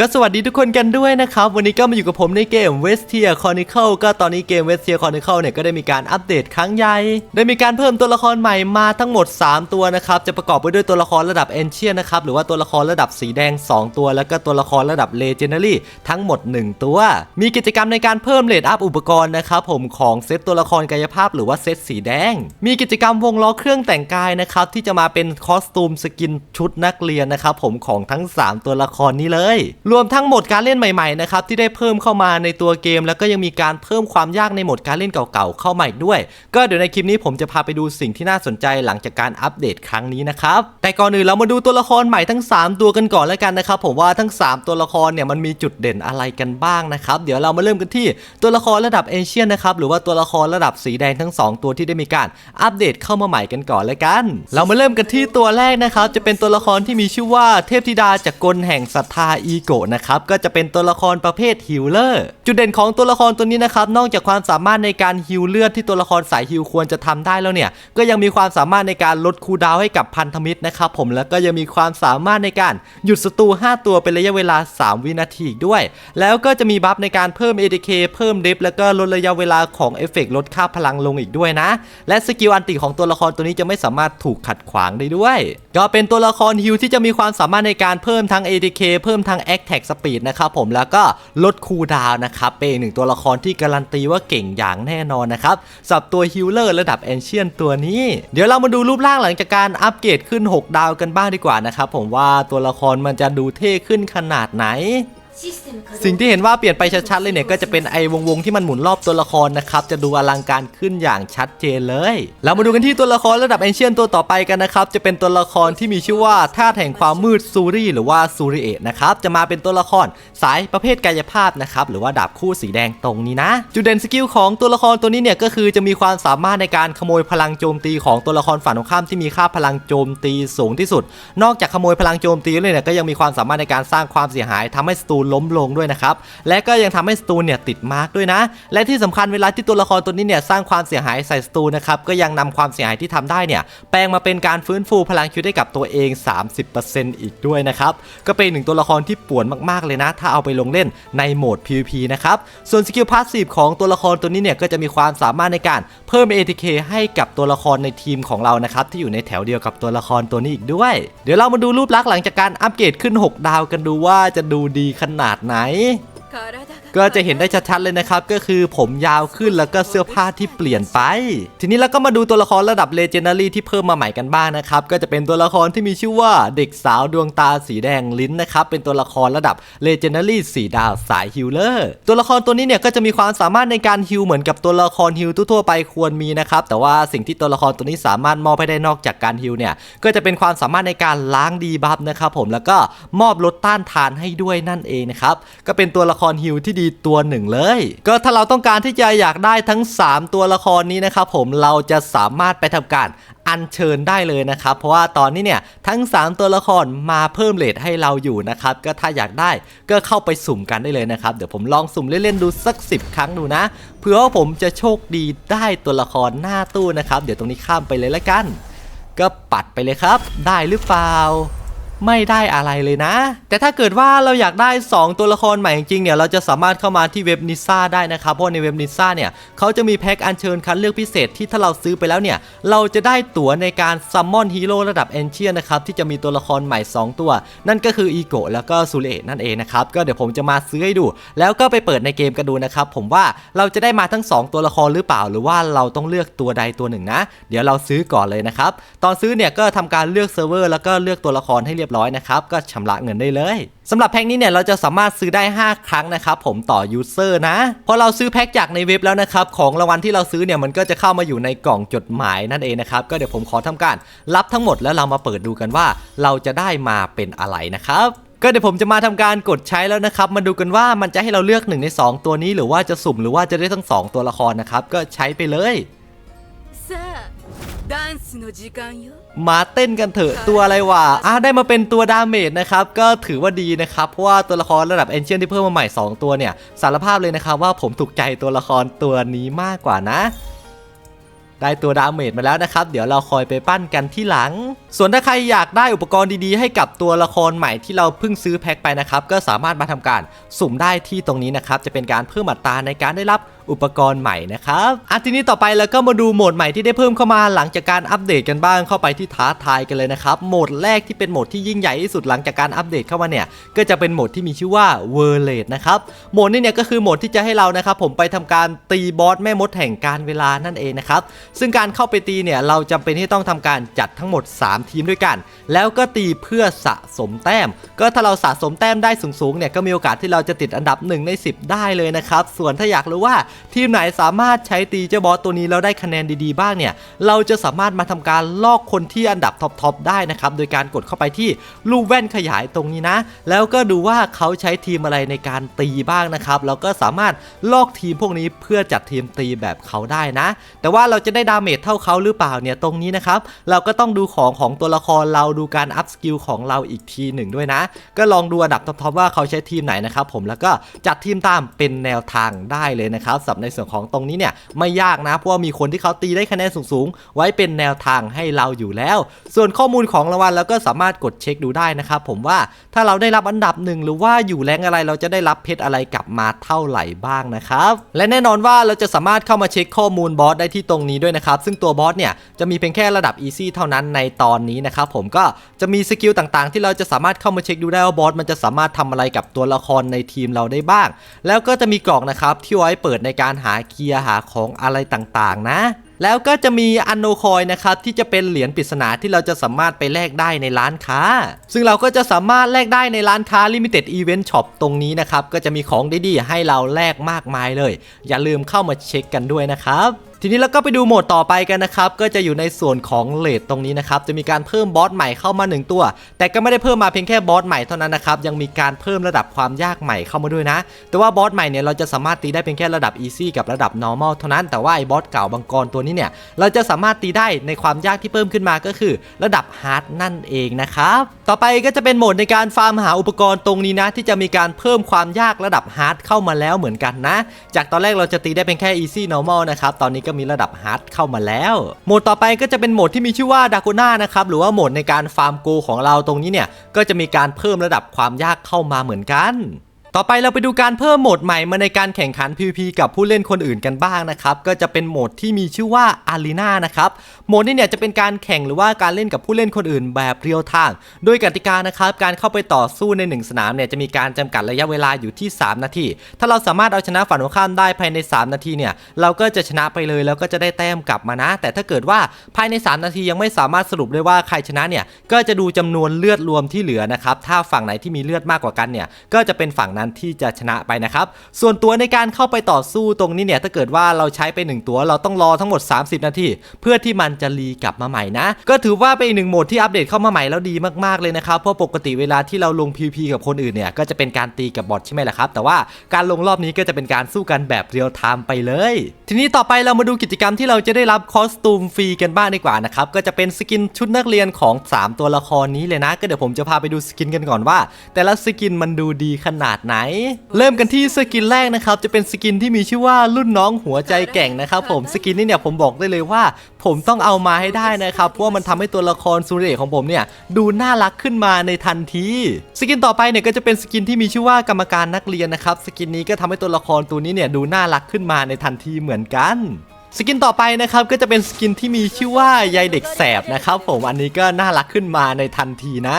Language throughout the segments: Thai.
ก็สวัสดีทุกคนกันด้วยนะครับ วันนี้ก็มาอยู่กับผมในเกม Westia Chronicle ก็ตอนนี้เกม Westia Chronicle เนี่ยก็ได้มีการอัปเดตครั้งใหญ่ได้มีการเพิ่มตัวละครใหม่มาทั้งหมด 3 ตัวนะครับจะประกอบไปด้วยตัวละครระดับ Ancient นะครับหรือว่าตัวละครระดับสีแดง 2 ตัว แล้วก็ตัวละครระดับ Legendary ทั้งหมด 1 ตัว มีกิจกรรมในการเพิ่มเลทอัพอุปกรณ์นะครับผมของเซตตัวละครกายภาพ หรือว่าเซตสีแดง มีกิจกรรมวงล้อเครื่องแต่งกายนะครับที่จะมาเป็นคอสตูมสกินชุดนักเรียนนะครับผมของทั้ง 3 ตัวละครนี้เลยรวมทั้งโหมดการเล่นใหม่ๆนะครับที่ได้เพิ่มเข้ามาในตัวเกม แล้วก็ยังมีการเพิ่มความยากในโหมดการเล่นเก่าๆเข้ามาอีกด้วย ก็เดี๋ยวในคลิปนี้ผมจะพาไปดูสิ่งที่น่าสนใจหลังจากการอัปเดตครั้งนี้นะครับแต่ก่อนอื่นเรามาดูตัวละครใหม่ทั้ง 3 ตัวกันก่อนแล้วกันนะครับผมว่าทั้ง 3 ตัวละครเนี่ยมันมีจุดเด่นอะไรกันบ้างนะครับเดี๋ยวเรามาเริ่มกันที่ตัวละครระดับเอเชียนนะครับหรือว่าตัวละครระดับสีแดงทั้ง 2 ตัวที่ได้มีการอัปเดตเข้ามาใหม่กันก่อนแล้วกัน เรามาเริ่มกันที่ตัวแรกนะครับจะเป็นตัวละครที่มีชื่อว่าเทพธิดาจากกลแห่งศรัทธาอีโกะนะครับก็จะเป็นตัวละครประเภทฮิลเลอร์จุดเด่นของตัวละครตัวนี้นะครับนอกจากความสามารถในการฮิลเลือดที่ตัวละครสายฮิลควรจะทำได้แล้วเนี่ย ก็ยังมีความสามารถในการลดคูดาวให้กับพันธมิตรนะครับผมแล้วก็ยังมีความสามารถในการหยุดศัตรู5 ตัวเป็นระยะเวลา 3 วินาทีอีกด้วย แล้วก็จะมีบัฟในการเพิ่ม ADK เพิ่มดิฟแล้วก็ลดระยะเวลาของเอฟเฟกต์ลดค่าพลังลงอีกด้วยนะ และสกิลอันติของตัวละครตัวนี้จะไม่สามารถถูกขัดขวางได้ด้วย ก็เป็นตัวละครฮิลที่จะมีความสามารถในการเพิ่มทั้ง ADK เพิ่มทั้งแท็กสปีดนะครับผมแล้วก็ลดคูดาวนะครับเป็นหนึ่งตัวละครที่การันตีว่าเก่งอย่างแน่นอนนะครับสับตัวฮิลเลอร์ระดับแอนเชียนตัวนี้ เดี๋ยวเรามาดูรูปร่างหลังจากการอัปเกรดขึ้น 6 ดาวกันบ้างดีกว่านะครับผมว่าตัวละครมันจะดูเท่ขึ้นขนาดไหน สิ่งที่เห็นว่าเปลี่ยนไปชัดๆเลยเนี่ยก็จะเป็นไอ้วงๆที่มันหมุนรอบตัวละครนะครับจะดูอลังการขึ้นอย่างชัดเจนเลย เรามาดูกันที่ตัวละครระดับเอนเชียนตัวต่อไปกันนะครับจะเป็นตัวละครที่มีชื่อว่าธาตุแห่งความมืดซูริหรือว่าซูริเอะนะครับจะมาเป็นตัวละครสายประเภทกายภาพนะครับหรือว่าดาบคู่สีแดงตรงนี้นะ จุดเด่นสกิลของตัวละครตัวนี้เนี่ยก็คือจะมีความสามารถในการขโมยพลังโจมตีของตัวละครฝ่ายตรงข้ามที่มีค่าพลังโจมตีสูงที่สุด นอกจากขโมยพลังโจมตีเลยเนี่ยก็ยังมีความสามารถในการสร้างความเสียหายทำให้ศัตรูล้มลงด้วยนะครับ และก็ยังทำให้สตูนเนี่ยติดมาร์กด้วยนะ และที่สำคัญเวลาที่ตัวละครตัวนี้เนี่ยสร้างความเสียหายใส่สตูนนะครับก็ยังนำความเสียหายที่ทำได้เนี่ยแปลงมาเป็นการฟื้นฟูพลังชีวิตให้กับตัวเอง 30%อีกด้วยนะครับก็เป็นหนึ่งตัวละครที่ป่วนมากๆเลยนะ ถ้าเอาไปลงเล่นในโหมด PVP นะครับส่วนสกิลพาสซีฟของตัวละครตัวนี้เนี่ยก็จะมีความสามารถในการเพิ่ม ATK ให้กับตัวละครในทีมของเรานะครับที่อยู่ในแถวเดียวกับตัวละครตัวนี้อีกด้วย เดี๋ยวเรามาดูรูปลักษณ์หลังจากการอัปเกรดขึ้น 6 ดาวกันดูว่าจะดูดีขนาดไหน ก็จะเห็นได้ชัดๆเลยนะครับ ก็คือผมยาวขึ้นแล้วก็เสื้อผ้าที่เปลี่ยนไป ทีนี้เราก็มาดูตัวละครระดับเลเจนดารีที่เพิ่มมาใหม่กันบ้างนะครับ ก็จะเป็นตัวละครที่มีชื่อว่าเด็กสาวดวงตาสีแดงลิ้นนะครับ เป็นตัวละครระดับเลเจนดารีสีดาวสายฮิลเลอร์ตัวละครตัวนี้เนี่ยก็จะมีความสามารถในการฮิลเหมือนกับตัวละครฮิลทั่วไปควรมีนะครับ แต่ว่าสิ่งที่ตัวละครตัวนี้สามารถมอบให้ได้นอกจากการฮิลเนี่ยก็จะเป็นความสามารถในการล้างดีบัฟนะครับผมแล้วก็มอบลดต้านทานให้ด้วยนั่นเองนะครับก็เป็นตัวละครฮิลที่ดีตัวหนึ่งเลย ก็ถ้าเราต้องการที่จะอยากได้ทั้ง 3 ตัวละครนี้นะครับผมเราจะสามารถไปทำการอัญเชิญได้เลยนะครับ เพราะว่าตอนนี้เนี่ยทั้ง 3 ตัวละครมาเพิ่มเลทให้เราอยู่นะครับ ก็ถ้าอยากได้ก็เข้าไปสุ่มกันได้เลยนะครับ เดี๋ยวผมลองสุ่มเล่นๆดูสัก 10 ครั้งดูนะ เผื่อว่าผมจะโชคดีได้ตัวละครหน้าตู้นะครับ เดี๋ยวตรงนี้ข้ามไปเลยละกัน ก็ปัดไปเลยครับ ได้หรือเปล่า ไม่ได้อะไรเลยนะ แต่ถ้าเกิดว่าเราอยากได้ 2 ตัวละครใหม่จริงๆเนี่ยเราจะสามารถเข้ามาที่เว็บนิซ่าได้นะครับ เพราะในเว็บนิซ่าเนี่ยเขาจะมีแพ็กอัญเชิญคัดเลือกพิเศษที่ถ้าเราซื้อไปแล้วเนี่ย เราจะได้ตั๋วในการซัมมอนฮีโร่ระดับเอนเชียนะครับ ที่จะมีตัวละครใหม่ 2 ตัว นั่นก็คืออีโกะแล้วก็ซูเรนั่นเองนะครับ ก็เดี๋ยวผมจะมาซื้อให้ดู แล้วก็ไปเปิดในเกมกันดูนะครับผมว่าเราจะได้มาทั้ง 2 ตัวละครหรือเปล่า หรือว่าเราต้องเลือกตัวใดตัวหนึ่งนะ เดี๋ยวเราซื้อก่อนเลยนะครับตอนซื้อเนี่ยก็ทำการเลือกเซิร์ฟเวอร์แล้วก็เลือกตัวละครให้เรียบร้อยนะครับก็ชำระเงินได้เลยสำหรับแพ็คนี้เนี่ยเราจะสามารถซื้อได้ 5 ครั้งนะครับผมต่อยูเซอร์นะพอเราซื้อแพ็คจากในเว็บแล้วนะครับของรางวัลที่เราซื้อเนี่ยมันก็จะเข้ามาอยู่ในกล่องจดหมายนั่นเองนะครับก็เดี๋ยวผมขอทำการรับทั้งหมดแล้วเรามาเปิดดูกันว่า เราจะได้มาเป็นอะไรนะครับก็เดี๋ยวผมจะมาทำการกดใช้แล้วนะครับ มาดูกันว่ามันจะให้เราเลือกหนึ่งใน2 ตัวนี้หรือว่าจะสุ่มหรือว่าจะได้ทั้ง 2 ตัวละครนะครับ ก็ใช้ไปเลย มาเต้นกันเถอะตัวอะไรวะอะได้มาเป็นตัวดาเมจนะครับ ก็ถือว่าดีนะครับ เพราะว่าตัวละครระดับเอนเชียนที่เพิ่มมาใหม่ 2 ตัวเนี่ย สารภาพเลยนะครับว่าผมถูกใจตัวละครตัวนี้มากกว่านะได้ตัวดาเมจมาแล้วนะครับ เดี๋ยวเราคอยไปปั้นกันที่หลัง ส่วนถ้าใครอยากได้อุปกรณ์ดีๆ ให้กับตัวละครใหม่ที่เราเพิ่งซื้อแพ็คไปนะครับ ก็สามารถมาทำการสุ่มได้ที่ตรงนี้นะครับ จะเป็นการเพิ่มอัตราในการได้รับ อุปกรณ์ใหม่นะครับอะทีนี้ต่อไปเราก็มาดูโหมดใหม่ที่ได้เพิ่มเข้ามาหลังจากการอัปเดตกันบ้างเข้าไปที่ท้าทายกันเลยนะครับโหมดแรกที่เป็นโหมดที่ยิ่งใหญ่ที่สุดหลังจากการอัปเดตเข้ามาเนี่ยก็จะเป็นโหมดที่มีชื่อว่า w o r l e t นะครับโหมดนี้เนี่ยก็คือโหมดที่จะให้เรานะครับผมไปทำการตีบอสแม่มดแห่งการเวลานั่นเองนะครับซึ่งการเข้าไปตีเนี่ยเราจำเป็นที่ต้องทำการจัดทั้งหมด 3 ทีมด้วยกัน แล้วก็ตีเพื่อสะสมแต้ม ก็ถ้าเราสะสมแต้มได้สูงๆเนี่ยก็มีโอกาสที่เราจะติดอันดับ 1 ใน 10 ได้เลยนะครับส่วนถ้าอยากรู้ว่าทีมไหนสามารถใช้ตีเจ้าบอสตัวนี้แล้วได้คะแนนดีๆบ้างเนี่ย เราจะสามารถมาทำการลอกคนที่อันดับท็อปๆได้นะครับ โดยการกดเข้าไปที่รูปแว่นขยายตรงนี้นะ แล้วก็ดูว่าเขาใช้ทีมอะไรในการตีบ้างนะครับเราก็สามารถลอกทีมพวกนี้เพื่อจัดทีมตีแบบเขาได้นะ แต่ว่าเราจะได้ดาเมจเท่าเขาหรือเปล่าเนี่ยตรงนี้นะครับเราก็ต้องดูของของตัวละครเราดูการอัพสกิลของเราอีกทีหนึ่งด้วยนะ ก็ลองดูอันดับท็อปๆว่าเขาใช้ทีมไหนนะครับผมแล้วก็จัดทีมตามเป็นแนวทางได้เลยนะครับสำหรับในส่วนของตรงนี้เนี่ยไม่ยากนะเพราะว่ามีคนที่เขาตีได้คะแนนสูงๆ ไว้เป็นแนวทางให้เราอยู่แล้ว ส่วนข้อมูลของรางวัลเราก็สามารถกดเช็คดูได้นะครับผมว่าถ้าเราได้รับอันดับหนึ่งหรือว่าอยู่แรงอะไรเราจะได้รับเพชรอะไรกลับมาเท่าไหร่บ้างนะครับและแน่นอนว่าเราจะสามารถเข้ามาเช็คข้อมูลบอสได้ที่ตรงนี้ด้วยนะครับซึ่งตัวบอสเนี่ยจะมีเพียงแค่ระดับ Easy เท่านั้นในตอนนี้นะครับผมก็จะมีสกิลต่างๆ ที่เราจะสามารถเข้ามาเช็คดูได้ว่าบอสมันจะสามารถทำอะไรกับตัวละครในทีมเราได้บ้าง แล้วก็จะมีกล่องนะครับที่ไว้เปิดในการหาเกียร์หาของอะไรต่างๆ นะ แล้วก็จะมีอันโนคอยนะครับที่จะเป็นเหรียญปริศนาที่เราจะสามารถไปแลกได้ในร้านค้า ซึ่งเราก็จะสามารถแลกได้ในร้านค้า Limited Event Shop ตรงนี้นะครับ ก็จะมีของดีๆให้เราแลกมากมายเลย อย่าลืมเข้ามาเช็คกันด้วยนะครับ ทีนี้เราก็ไปดูโหมดต่อไปกันนะครับ ก็จะอยู่ในส่วนของเลดตรงนี้นะครับ จะมีการเพิ่มบอสใหม่เข้ามา 1 ตัว แต่ก็ไม่ได้เพิ่มมาเพียงแค่บอสใหม่เท่านั้นนะครับ ยังมีการเพิ่มระดับความยากใหม่เข้ามาด้วยนะ แต่ว่าบอสใหม่เนี่ยเราจะสามารถตีได้เพียงแค่ระดับ easy กับระดับ normal เท่านั้น แต่ว่าไอ้บอสเก่าบางกรตัวนี้เนี่ย เราจะสามารถตีได้ในความยากที่เพิ่มขึ้นมาก็คือ ระดับ hard นั่นเองนะครับ ต่อไปก็จะเป็นโหมดในการฟาร์มหาอุปกรณ์ตรงนี้นะ ที่จะมีการเพิ่มความยากระดับ hard เข้ามาแล้วเหมือนกันนะ จากตอนแรกเราจะตีได้เพียงแค่ easy normal นะครับ ตอนนี้ก็มีระดับฮาร์ดเข้ามาแล้ว โหมดต่อไปก็จะเป็นโหมดที่มีชื่อว่าดา g กน่านะครับหรือว่าโหมดในการฟาร์มโกของเราตรงนี้เนี่ยก็จะมีการเพิ่มระดับความยากเข้ามาเหมือนกัน ต่อไปเราไปดูการเพิ่มโหมดใหม่มาในการแข่งขัน PVP กับผู้เล่นคนอื่นกันบ้างนะครับ ก็จะเป็นโหมดที่มีชื่อว่า Arena นะครับ โหมดนี้เนี่ยจะเป็นการแข่งหรือว่าการเล่นกับผู้เล่นคนอื่นแบบเรียลไทม์โดยกติกานะครับ การเข้าไปต่อสู้ใน 1 สนามเนี่ยจะมีการจำกัดระยะเวลาอยู่ที่ 3 นาที ถ้าเราสามารถเอาชนะฝั่งตรงข้ามได้ภายใน 3 นาทีเนี่ยเราก็จะชนะไปเลยแล้วก็จะได้แต้มกลับมานะ แต่ถ้าเกิดว่าภายใน 3 นาทียังไม่สามารถสรุปได้ว่าใครชนะเนี่ยก็จะดูจำนวนเลือดรวมที่เหลือนะครับถ้าฝั่งไหนที่มีเลือดมากกว่ากันเนี่ยก็จะเป็นฝั่งนั้นที่จะชนะไปนะครับ ส่วนตัวในการเข้าไปต่อสู้ตรงนี้เนี่ยถ้าเกิดว่าเราใช้ไปหนึ่งตัวเราต้องรอทั้งหมด 30 นาทีเพื่อที่มันจะรีกลับมาใหม่นะ ก็ถือว่าเป็นอีกหนึ่งโหมดที่อัปเดตเข้ามาใหม่แล้วดีมากๆเลยนะครับเพราะปกติเวลาที่เราลง PVP กับคนอื่นเนี่ยก็จะเป็นการตีกับบอทใช่ไหมล่ะครับแต่ว่าการลงรอบนี้ก็จะเป็นการสู้กันแบบเรียลไทม์ไปเลย ทีนี้ต่อไปเรามาดูกิจกรรมที่เราจะได้รับคอสตูมฟรีกันบ้างดีกว่านะครับก็จะเป็นสกินชุดนักเรียนของ 3 ตัวละครนี้เลยนะ ก็เดี๋ยวผมจะพาไปดูสกินกันก่อนว่า แต่ละสกินมันดูดีขนาดไหน เริ่มกันที่สกินแรกนะครับจะเป็นสกินที่มีชื่อว่ารุ่นน้องหัวใจแก่งนะครับผมสกินนี้เนี่ยผมบอกได้เลยว่า ผมต้องเอามาให้ได้นะครับเพราะว่ามันทำให้ตัวละครซูเรตของผมเนี่ยดูน่ารักขึ้นมาในทันทีสกินต่อไปเนี่ยก็จะเป็นสกินที่มีชื่อว่ากรรมการนักเรียนนะครับสกินนี้ก็ทำให้ตัวละครตัวนี้เนี่ยดูน่ารักขึ้นมาในทันทีเหมือนกันสกินต่อไปนะครับก็จะเป็นสกินที่มีชื่อว่ายายเด็กแสบนะครับผมอันนี้ก็น่ารักขึ้นมาในทันทีนะ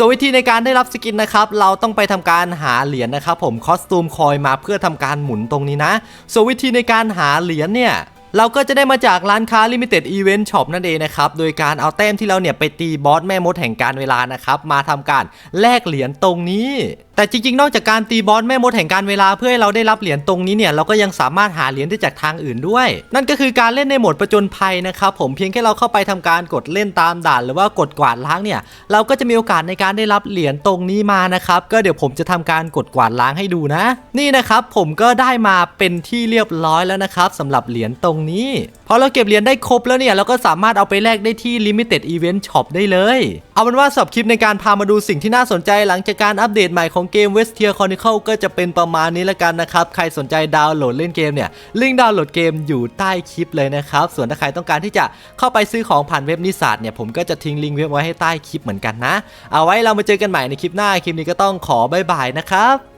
ส่วนวิธีในการได้รับสกินนะครับ เราต้องไปทำการหาเหรียญนะครับ ผมคอสตูมคอยมาเพื่อทำการหมุนตรงนี้นะ ส่วนวิธีในการหาเหรียญเนี่ยเราก็จะได้มาจากร้านค้า Limited Event Shop นั่นเองนะครับ โดยการเอาแต้มที่เราเนี่ยไปตีบอสแม่มดแห่งการเวลานะครับ มาทำการแลกเหรียญตรงนี้ แต่จริงๆ นอกจากการตีบอสแม่มดแห่งการเวลาเพื่อให้เราได้รับเหรียญตรงนี้เนี่ยเราก็ยังสามารถหาเหรียญได้จากทางอื่นด้วย นั่นก็คือการเล่นในโหมดประจนภัยนะครับผมเพียงแค่เราเข้าไปทำการกดเล่นตามด่านหรือว่ากดกวาดล้างเนี่ยเราก็จะมีโอกาสในการได้รับเหรียญตรงนี้มานะครับก็เดี๋ยวผมจะทำการกดกวาดล้างให้ดูนะ นี่นะครับผมก็ได้มาเป็นที่เรียบร้อยแล้วนะครับสำหรับเหรียญตรงนี้พอเราเก็บเหรียญได้ครบแล้วเนี่ยเราก็สามารถเอาไปแลกได้ที่ Limited Event Shop ได้เลย เอาเป็นว่าสำหรับคลิปในการพามาดูสิ่งที่น่าสนใจหลังจากการอัปเดตใหม่ของเกม Westia Chronicle ก็จะเป็นประมาณนี้ละกันนะครับ ใครสนใจดาวน์โหลดเล่นเกมเนี่ยลิงก์ดาวน์โหลดเกมอยู่ใต้คลิปเลยนะครับ ส่วนถ้าใครต้องการที่จะเข้าไปซื้อของผ่านเว็บนิสสัตเนี่ยผมก็จะทิ้งลิงก์เว็บไว้ให้ใต้คลิปเหมือนกันนะ เอาไว้เรามาเจอกันใหม่ในคลิปหน้าคลิปนี้ก็ต้องขอบายบายนะครับ